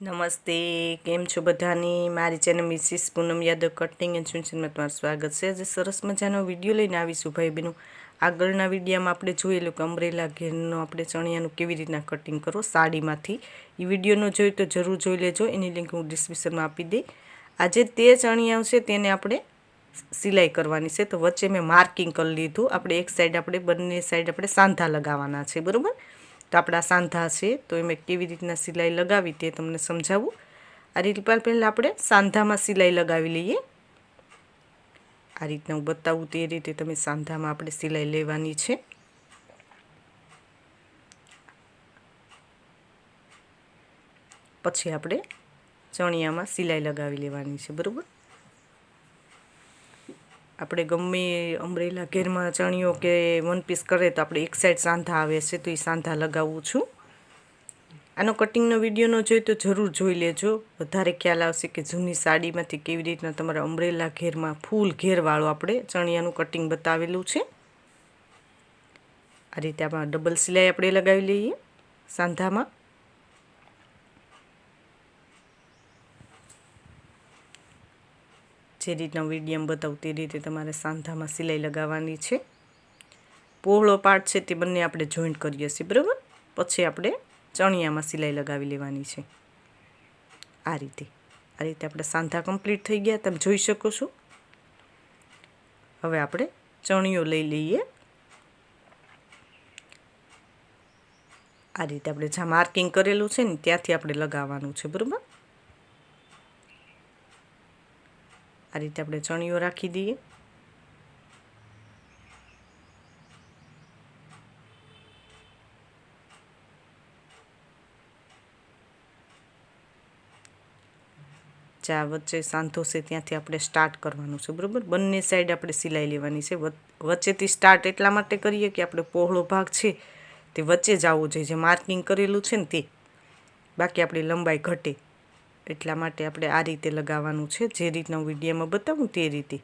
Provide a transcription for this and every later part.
નમસ્તે, કેમ છો બધાની? મારી channel Mrs Poonam Yadav cutting and સુનસનમાં તમારું સ્વાગત છે. આજે સરસ મજાનો વીડિયો લઈને આવીશું ભાઈ બહેનો આગળના વિડીયામાં આપણે જોયેલું કે અમરેલા ઘેરનો આપણે ચણિયાનું કેવી રીતના કટિંગ કરો સાડીમાંથી. એ વીડિયો ન જોયું તો જરૂર જોઈ લેજો. એની લિંક હું ડિસ્ક્રિપ્શનમાં આપી દઈ. આજે તે ચણિયા છે તેને આપણે સિલાઈ કરવાની છે. તો વચ્ચે મેં માર્કિંગ કરી લીધું. આપણે એક સાઈડ આપણે બંને સાઈડ આપણે સાંધા લગાવવાના છે, બરાબર? તો આપણા સાંધા છે, તો એમાં કેવી રીતના સિલાઈ લગાવી તે તમને સમજાવું. આ રીતે પહેલાં આપણે સાંધામાં સિલાઈ લગાવી લઈએ. આ રીતના હું બતાવું તે રીતે તમે સાંધામાં આપણે સિલાઈ લેવાની છે. પછી આપણે ચણિયામાં સિલાઈ લગાવી લેવાની છે, બરાબર? આપણે ગમે અમરેલા ઘેરમાં ચણિયો કે વન પીસ કરે તો આપણે એક સાઈડ સાંધા આવે છે, તો એ સાંધા લગાવું છું. આનો કટિંગનો વિડીયોનો જોઈ તો જરૂર જોઈ લેજો. વધારે ખ્યાલ આવશે કે જૂની સાડીમાંથી કેવી રીતના તમારા અમરેલા ઘેરમાં ફૂલ ઘેરવાળો આપણે ચણિયાનું કટિંગ બતાવેલું છે. આ રીતે આમાં ડબલ સિલાઈ આપણે લગાવી લઈએ સાંધામાં. જે રીતના વિડીયમ બતાવું તે રીતે તમારે સાંધામાં સિલાઈ લગાવવાની છે. પહોળો પાર્ટ છે તે બંને આપણે જોઈન્ટ કરીએ છીએ, બરાબર? પછી આપણે ચણિયામાં સિલાઈ લગાવી લેવાની છે. આ રીતે. આ રીતે આપણે સાંધા કમ્પ્લીટ થઈ ગયા, તમે જોઈ શકો છો. હવે આપણે ચણિયો લઈ લઈએ. આ રીતે આપણે જ્યાં માર્કિંગ કરેલું છે ને ત્યાંથી આપણે લગાવવાનું છે, બરાબર? આ રીતે આપણે ચણિયો રાખી દઈએ. ચા વચ્ચે સાંધો છે ત્યાંથી આપણે સ્ટાર્ટ કરવાનું છે, બરાબર? બંને સાઈડ આપણે સિલાઈ લેવાની છે. વચ્ચેથી સ્ટાર્ટ એટલા માટે કરીએ કે આપણે પહોળો ભાગ છે તે વચ્ચે જ આવવો જોઈએ. જે માર્કિંગ કરેલું છે ને તે. બાકી આપણી લંબાઈ ઘટે. એટલા માટે આપણે આ રીતે લગાવવાનું છે. જે રીતના હું વિડીયોમાં બતાવું તે રીતે.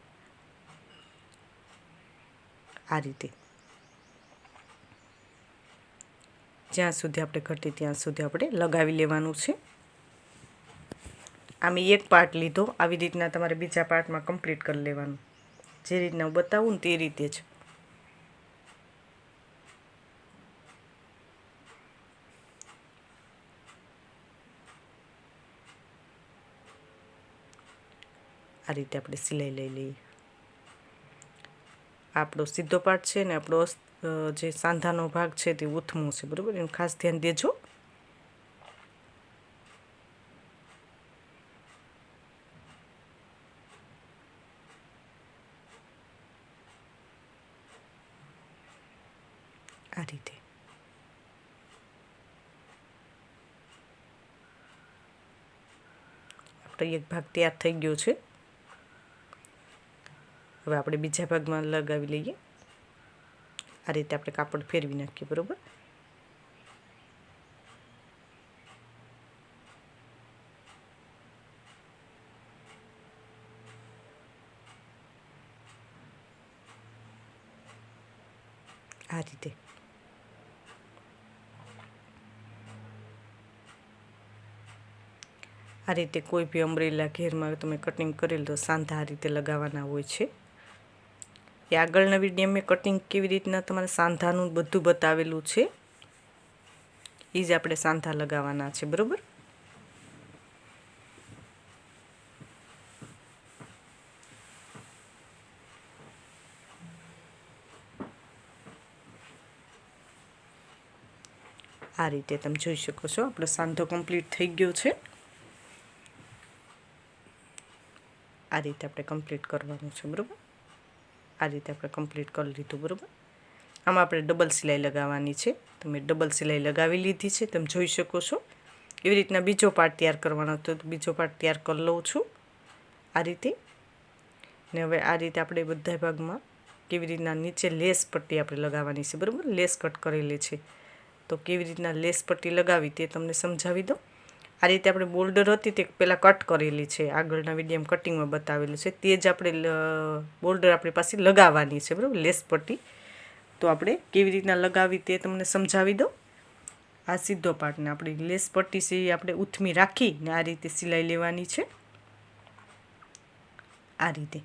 આ રીતે. જ્યાં સુધી આપણે ઘટે ત્યાં સુધી આપણે લગાવી લેવાનું છે. આમે એક પાર્ટ લીધો. આવી રીતના તમારે બીજા પાર્ટમાં કમ્પ્લીટ કરી લેવાનું. જે રીતના હું બતાવું ને તે રીતે જ. આ રીતે આપણે સિલાઈ લઈ લઈએ. આપણો સીધો પાર્ટ છે ને આપણો જે સાંધાનો ભાગ છે તે ઉથમો છે, બરાબર? એનું ખાસ ધ્યાન દેજો. આ રીતે. આપણો એક ભાગ તૈયાર થઈ ગયો છે. હવે આપણે બીજા ભાગમાં લગાવી લઈએ. આ રીતે આપણે કાપડ ફેરવી નાખીએ, બરાબર? આ રીતે. આ રીતે કોઈ બી અમરેલા ઘેરમાં તમે કટિંગ કરેલ તો સાંધા આ રીતે લગાવવાના હોય છે. એ આગળના વીડિયો મેં કટિંગ કેવી રીતના તમારે સાંધાનું બધું બતાવેલું છે? એ જ આપણે સાંધા લગાવવાના છે, બરાબર? આ રીતે તમે જોઈ શકો છો, આપણો સાંધો કમ્પ્લીટ થઈ ગયો છે. આ રીતે આપણે કમ્પ્લીટ કરવાનું છે, બરાબર? આ રીતે આપણે કમ્પ્લીટ કરી લીધું, બરાબર? આમાં આપણે ડબલ સિલાઈ લગાવવાની છે. તમે ડબલ સિલાઈ લગાવી લીધી છે, તમે જોઈ શકો છો. એવી રીતના બીજો પાર્ટ તૈયાર કરવાનો હતો, તો બીજો પાર્ટ તૈયાર કરી લઉં છું. આ રીતે. ને હવે આ રીતે આપણે બધા ભાગમાં કેવી રીતના નીચે લેસ પટ્ટી આપણે લગાવવાની છે, બરાબર? લેસ કટ કરેલી છે. તો કેવી રીતના લેસ પટ્ટી લગાવી તે તમને સમજાવી દઉં. આ રીતે આપણે બોલ્ડર હતી તે પહેલાં કટ કરેલી છે. આગળના વિડીયોમાં કટિંગમાં બતાવેલું છે. તે જ આપણે બોલ્ડર આપણી પાસે લગાવવાની છે, બરાબર? લેસ પટ્ટી. તો આપણે કેવી રીતના લગાવી તે તમને સમજાવી દઉં. આ સીધો પાર્ટને આપણે લેસ પટ્ટી છે આપણે ઉથમી રાખીને આ રીતે સિલાઈ લેવાની છે. આ રીતે.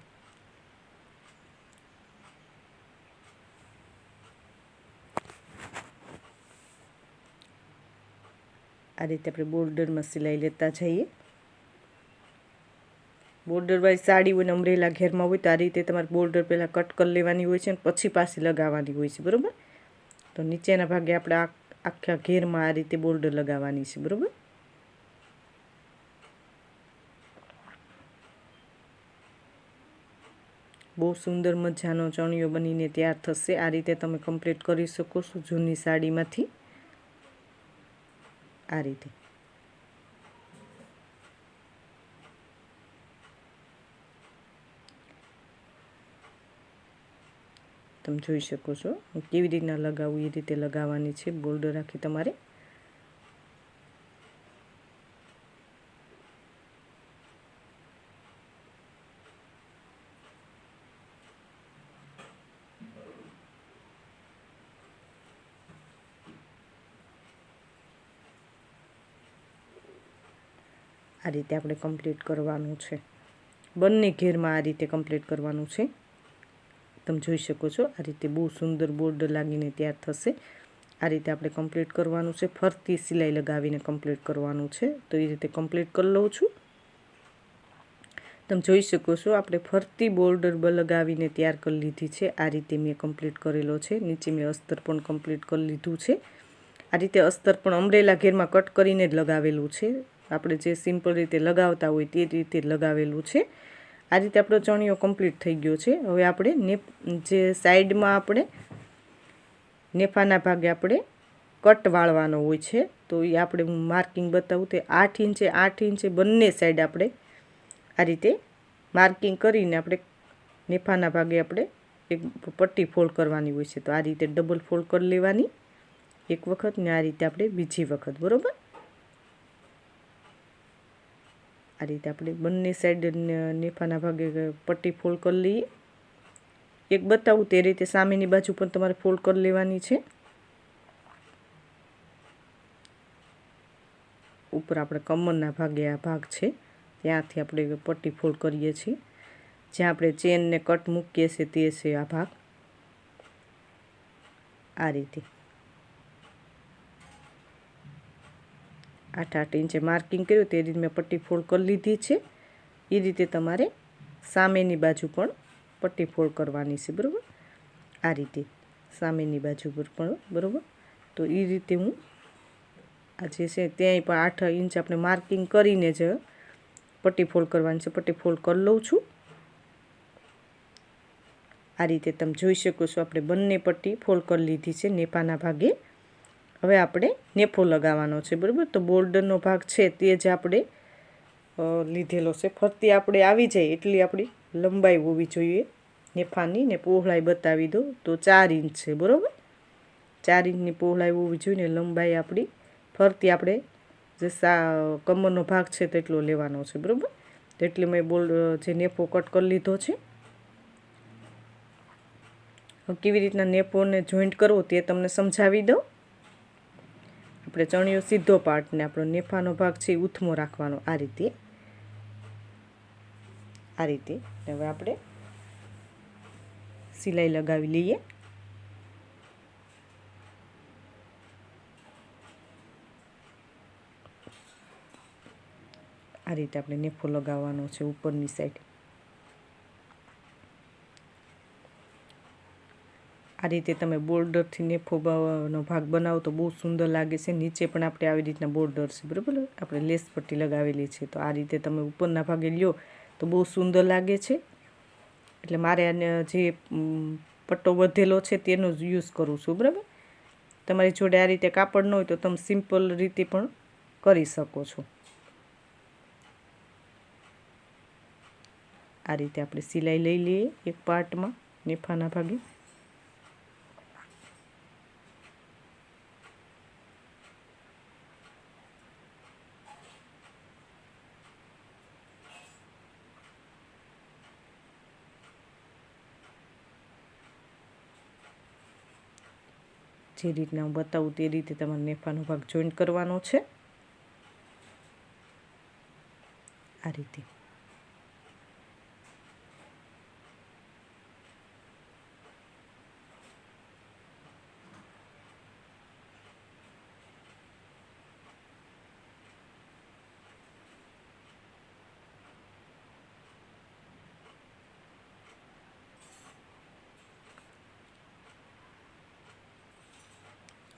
આ રીતે આપણે બોર્ડરમાં સિલાઈ લેતા જઈએ. બોર્ડર વાળી સાડી હોય અમરેલા ઘેરમાં હોય તો આ રીતે તમારે બોર્ડર પહેલાં કટ કરી લેવાની હોય છે અને પછી પાછી લગાવવાની હોય છે, બરાબર? તો નીચેના ભાગે આપણે આખા ઘેરમાં આ રીતે બોર્ડર લગાવવાની છે, બરાબર? બહુ સુંદર મજાનો ચણિયો બનીને તૈયાર થશે. આ રીતે તમે કમ્પ્લીટ કરી શકો છો જૂની સાડીમાંથી. આ રીતે. તમે જોઈ શકો છો કેવી રીતના લગાવવું એ રીતે લગાવવાની છે બોર્ડર રાખી તમારે. આ રીતે આપણે કમ્પ્લીટ કરવાનું છે. બંને ઘેરમાં આ રીતે કમ્પ્લીટ કરવાનું છે. તમે જોઈ શકો છો, આ રીતે બહુ સુંદર બોર્ડર લાગીને તૈયાર થશે. આ રીતે આપણે કમ્પ્લીટ કરવાનું છે. ફરતી સિલાઈ લગાવીને કમ્પ્લીટ કરવાનું છે. તો એ રીતે કમ્પ્લીટ કરી લઉં છું. તમે જોઈ શકો છો, આપણે ફરતી બોર્ડર લગાવીને તૈયાર કરી લીધી છે. આ રીતે મેં કમ્પ્લીટ કરેલો છે. નીચે મેં અસ્તર પણ કમ્પ્લીટ કરી લીધું છે. આ રીતે અસ્તર પણ અમરેલા ઘેરમાં કટ કરીને જ લગાવેલું છે. આપણે જે સિમ્પલ રીતે લગાવતા હોય તે રીતે લગાવેલું છે. આ રીતે આપણો ચણિયો કમ્પ્લીટ થઈ ગયો છે. હવે આપણે ને જે સાઈડમાં આપણે નેફાના ભાગે આપણે કટ વાળવાનો હોય છે. તો એ આપણે હું માર્કિંગ બતાવું તે આઠ ઇંચે આઠ ઇંચે બંને સાઈડ આપણે આ રીતે માર્કિંગ કરીને આપણે નેફાના ભાગે આપણે એક પટ્ટી ફોલ્ડ કરવાની હોય છે. તો આ રીતે ડબલ ફોલ્ડ કરી લેવાની. એક વખત ને આ રીતે આપણે બીજી વખત. બરાબર? આ રીતે આપણે બંને સાઈડ નેફાના ભાગે પટ્ટી ફોલ્ડ કરી લઈએ. એક બતાવું તે રીતે સામેની બાજુ પણ તમારે ફોલ્ડ કરી લેવાની છે. ઉપર આપણે કમરના ભાગે આ ભાગ છે. ત્યાંથી આપણે પટ્ટી ફોલ્ડ કરીએ છીએ. જ્યાં આપણે ચેનને કટ મૂકીએ છીએ તે છે આ ભાગ. આ રીતે. આઠ આઠ ઇંચે માર્કિંગ કર્યું તે રીતે મેં પટ્ટી ફોલ્ડ કરી લીધી છે. એ રીતે તમારે સામેની બાજુ પણ પટ્ટી ફોલ્ડ કરવાની છે, બરાબર? આ રીતે સામેની બાજુ પર પણ, બરાબર? તો એ રીતે હું આ જે છે ત્યાંય પણ આઠ ઇંચ આપણે માર્કિંગ કરીને જ પટ્ટી ફોલ્ડ કરવાની છે. પટ્ટી ફોલ્ડ કરી લઉં છું. આ રીતે તમે જોઈ શકો છો, આપણે બંને પટ્ટી ફોલ્ડ કરી લીધી છે નેપાના ભાગે. હવે આપણે નેફો લગાવવાનો છે, બરાબર? તો બોર્ડરનો ભાગ છે તે જ આપણે લીધેલો છે. ફરતી આપણે આવી જાય એટલી આપણી લંબાઈ હોવી જોઈએ. નેફાની ને પહોળાઈ બતાવી દો તો ચાર ઇંચ છે, બરાબર? ચાર ઇંચની પહોળાઈ હોવી જોઈએ ને લંબાઈ આપણી ફરતી આપણે જે સા, કમરનો ભાગ છે તેટલો લેવાનો છે, બરાબર? તેટલી મેં બોલ, જે નેફો કટ કરી લીધો છે. કેવી રીતના નેપોને જોઈન્ટ કરવો તે તમને સમજાવી દઉં. આપણે ચણિયો સીધો પાર્ટ ને આપણો નેફાનો ભાગ છે એ ઉથમો રાખવાનો આ રીતે. આ રીતે. હવે આપણે સિલાઈ લગાવી લઈએ. આ રીતે આપણે નેફો લગાવવાનો છે ઉપરની સાઈડ આ રીતે તમે બોર્ડરથી નેફોનો ભાગ બનાવો તો બહુ સુંદર લાગે છે. નીચે પણ આપણે આવી રીતના બોર્ડર છે, બરાબર? આપણે લેસ પટ્ટી લગાવેલી છે. તો આ રીતે તમે ઉપરના ભાગે લ્યો તો બહુ સુંદર લાગે છે. એટલે મારે આને જે પટ્ટો વધેલો છે તેનો જ યુઝ કરું છું, બરાબર? તમારી જોડે આ રીતે કાપડ ન હોય તો તમે સિમ્પલ રીતે પણ કરી શકો છો. આ રીતે આપણે સિલાઈ લઈ લઈએ એક પાર્ટમાં નેફાના ભાગે. જે રીતના હું બતાવું તે રીતે તમારે નેફાનો ભાગ જોઈન્ટ કરવાનો છે. આ રીતે.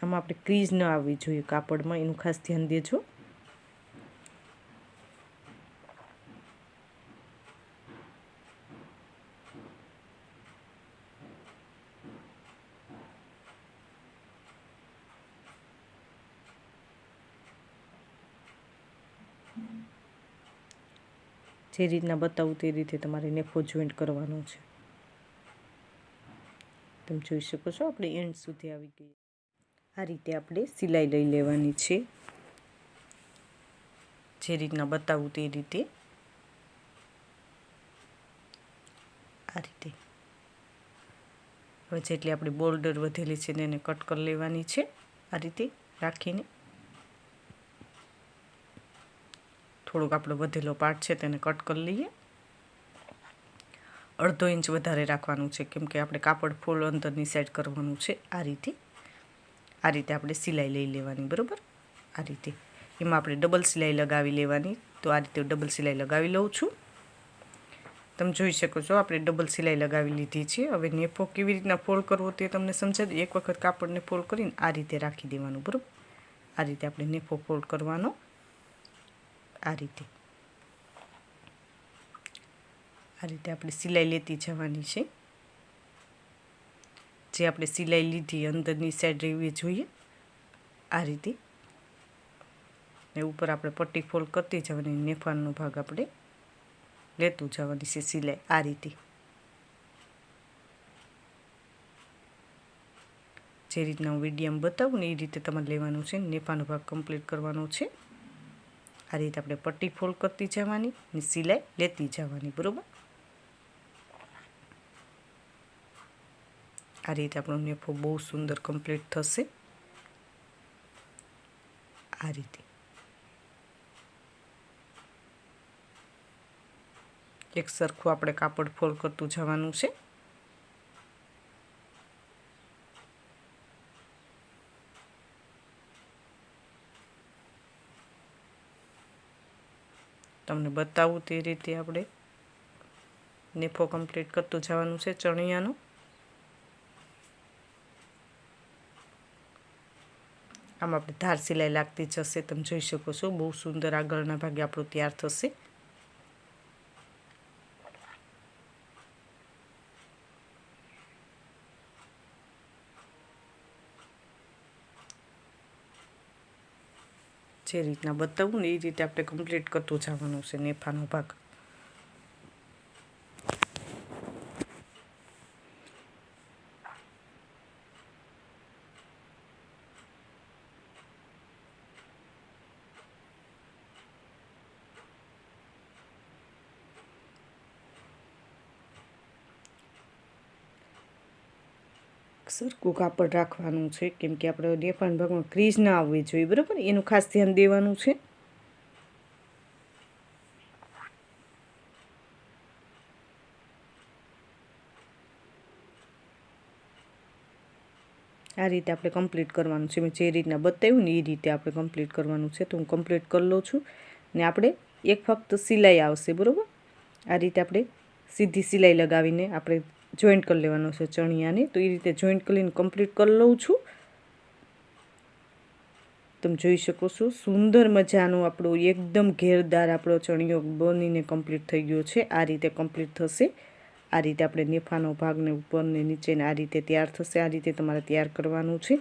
આમાં આપણે ક્રીઝ ન આવવી જોઈએ કાપડમાં, એનું ખાસ ધ્યાન દેજો. જે રીતના બતાવું તે રીતે તમારે નેફો જોઈન્ટ કરવાનો છે. તમે જોઈ શકો છો, આપણે એન્ડ સુધી આવી ગઈ. આ રીતે આપણે સિલાઈ લઈ લેવાની છે. જે રીતના બતાવું તે રીતે. આ રીતે. હવે જેટલી આપણી બોર્ડર વધેલી છે એને કટ કરી લેવાની છે. આ રીતે રાખીને. થોડોક આપણો વધેલો પાર્ટ છે તેને કટ કરી લઈએ. અડધો ઇંચ વધારે રાખવાનું છે, કેમ કે આપણે કાપડ ફૂલ અંદરની સાઈડ કરવાનું છે. આ રીતે. આ રીતે આપણે સિલાઈ લઈ લેવાની, બરાબર? આ રીતે. એમાં આપણે ડબલ સિલાઈ લગાવી લેવાની. તો આ રીતે ડબલ સિલાઈ લગાવી લઉં છું. તમે જોઈ શકો છો, આપણે ડબલ સિલાઈ લગાવી લીધી છે. હવે નેફો કેવી રીતના ફોલ્ડ કરવો તે તમને સમજાય એક વખત કાપડને ફોલ્ડ કરીને આ રીતે રાખી દેવાનું, બરાબર? આ રીતે આપણે નેફો ફોલ્ડ કરવાનો. આ રીતે. આ રીતે આપણે સિલાઈ લેતી જવાની છે. જે આપણે સિલાઈ લીધી, અંદરની સાઈડ રહેવી જોઈએ. આ રીતે. ને ઉપર આપણે પટ્ટી ફોલ્ડ કરતી જવાની નેફાનનો ભાગ આપણે લેતું જવાની છે સિલાઈ, આ રીતે. જે રીતના હું વિડીયમ બતાવું ને એ રીતે તમારે લેવાનું છે નેફાનો ભાગ કમ્પ્લીટ કરવાનો છે. આ રીતે આપણે પટ્ટી ફોલ્ડ કરતી જવાની ને સિલાઈ લેતી જવાની, બરાબર? આ રીતે આપણો નેફો બહુ સુંદર કમ્પ્લીટ થશે. આ રીતે. એક સરખું આપણે કાપડ ફોલ્ડ કરતું જવાનું છે. તમને બતાવું તે રીતે આપણે નેફો કમ્પ્લીટ કરતું જવાનું છે ચણિયાનું. આમાં આપણે ધાર સિલાઈ લાગતી જશે તમે જોઈ શકો છો. બહુ સુંદર આગળના ભાગે આપણું તૈયાર થશે. જે રીતના બતાવું ને, એ રીતે આપણે કમ્પ્લીટ કરતું જવાનું છે નેફાનો ભાગ. સરખું કાપડ રાખવાનું છે. કેમ કે આપણે ડેફાન ભાગમાં ક્રીઝ ના આવવી જોઈએ, બરાબર? એનું ખાસ ધ્યાન દેવાનું છે. આ રીતે આપણે કમ્પ્લીટ કરવાનું છે. મેં જે રીતના બતાવ્યું ને એ રીતે આપણે કમ્પ્લીટ કરવાનું છે. તો હું કમ્પ્લીટ કરી લઉં છું ને આપણે એક ફક્ત સિલાઈ આવશે, બરાબર? આ રીતે આપણે સીધી સિલાઈ લગાવીને આપણે જોઈન્ટ કરી લેવાનો છે ચણિયાને. તો એ રીતે જોઈન્ટ કરીને કમ્પ્લીટ કરી લઉં છું. તમે જોઈ શકો છો, સુંદર મજાનો આપણો એકદમ ઘેરદાર આપણો ચણિયો બનીને કમ્પ્લીટ થઈ ગયો છે. આ રીતે કમ્પ્લીટ થશે. આ રીતે આપણે નેફાનો ભાગને ઉપરને નીચેને આ રીતે તૈયાર થશે. આ રીતે તમારે તૈયાર કરવાનું છે.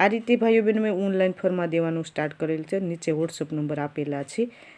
આ રીતે ભાઈઓ બહેનો મેં ઓનલાઈન ફરમાં દેવાનું સ્ટાર્ટ કરેલ છે. નીચે વોટ્સઅપ નંબર આપેલા છે.